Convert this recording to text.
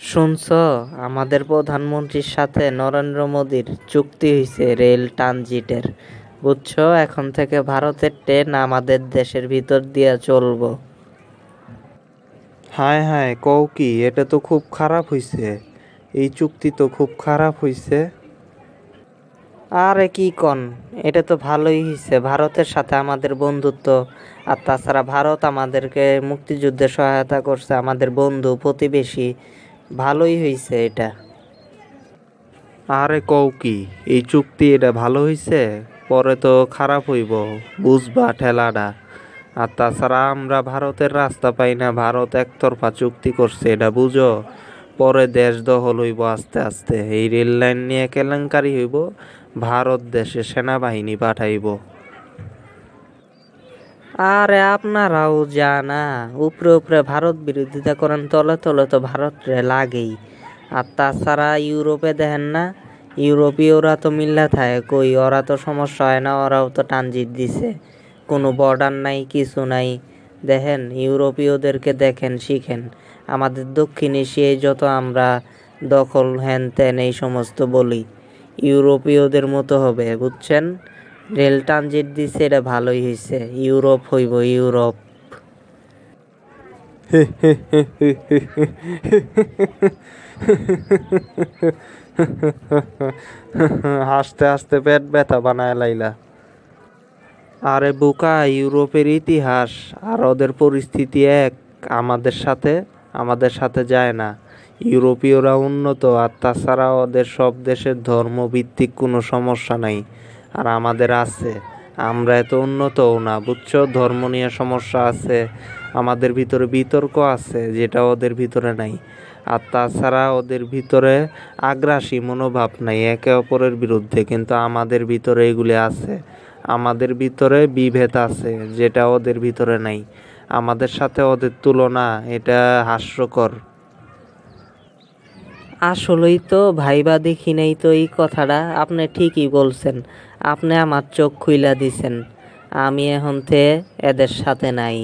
শুনছ আমাদের প্রধানমন্ত্রীর সাথে নরেন্দ্র মোদীর চুক্তি হয়েছে রেল ট্রানজিটের। বুঝছ এখন থেকে ভারতের ট্রেন আমাদের দেশের ভিতর দিয়ে চলবো। হায় হায় কও কি এটা তো খুব খারাপ হইছে। এই চুক্তি তো খুব খারাপ হইছে। আরে কি কন এটা তো ভালোই হয়েছে ভারতের সাথে আমাদের বন্ধুত্ব। আর তাছাড়া ভারত আমাদেরকে মুক্তিযুদ্ধে সহায়তা করছে আমাদের বন্ধু প্রতিবেশী। ভালোই হয়েছে এটা। আরে কও কি, এই চুক্তি এটা ভালো হইছে? পরে তো খারাপ হইব, বুঝবা ঠেলাটা আর তাছাড়া আমরা ভারতের রাস্তা পাই না, ভারত একতরফা চুক্তি করছে, এটা বুঝো? পরে দেশ দখল হইব আস্তে আস্তে, এই রেল লাইন নিয়ে কেলেঙ্কারি হইব, ভারত দেশে সেনাবাহিনী পাঠাইব। আরে আপনারাও জানা, উপরে উপরে ভারত বিরোধিতা করেন, তলে তলে তো ভারত লাগেই। আর তাছাড়া ইউরোপে দেখেন না, ইউরোপীয়রা তো মিল্লা থাকে, কই ওরা তো সমস্যা হয় না, ওরাও তো ট্রানজিট দিছে। কোনো বর্ডার নাই, কিছু নাই। দেখেন, ইউরোপীয়দেরকে দেখেন, শিখেন। আমাদের দক্ষিণ এশিয়ায় যত আমরা দখল হ্যান ত্যান এই সমস্ত বলি, ইউরোপীয়দের মতো হবে, বুঝছেন? রেল ট্রানজিট দিছে এটা ভালোই হয়েছে ইউরোপ হইব ইউরোপ। হাসতে হাসতে পেট ব্যথা বানায় লাইলা। আরে বোকা ইউরোপের ইতিহাস আর ওদের পরিস্থিতি এক। আমাদের সাথে আমাদের সাথে যায় না। ইউরোপীয়রা উন্নত আর তাছাড়া ওদের সব দেশের ধর্মভিত্তিক কোনো সমস্যা নাই। আর আমাদের আছে। আমরা এত উন্নতও না, বুঝছ? ধর্ম নিয়ে সমস্যা আছে, আমাদের ভিতরে বিতর্ক আছে, যেটা ওদের ভিতরে নাই। আর তাছাড়া ওদের ভিতরে আগ্রাসী মনোভাব নাই, একে অপরের বিরুদ্ধে, কিন্তু আমাদের ভিতরে এগুলি আছে। আমাদের ভিতরে বিভেদ আছে, যেটা ওদের ভিতরে নাই। আমাদের সাথে ওদের তুলনা, এটা হাস্যকর। আসলেই তো ভাইবা দেখি নাই তো এই কথাটা, আপনি ঠিকই বলছেন। আপনি আমার চোখ খুইলা দিছেন। আমি এখন থেকে এদের সাথে নাই।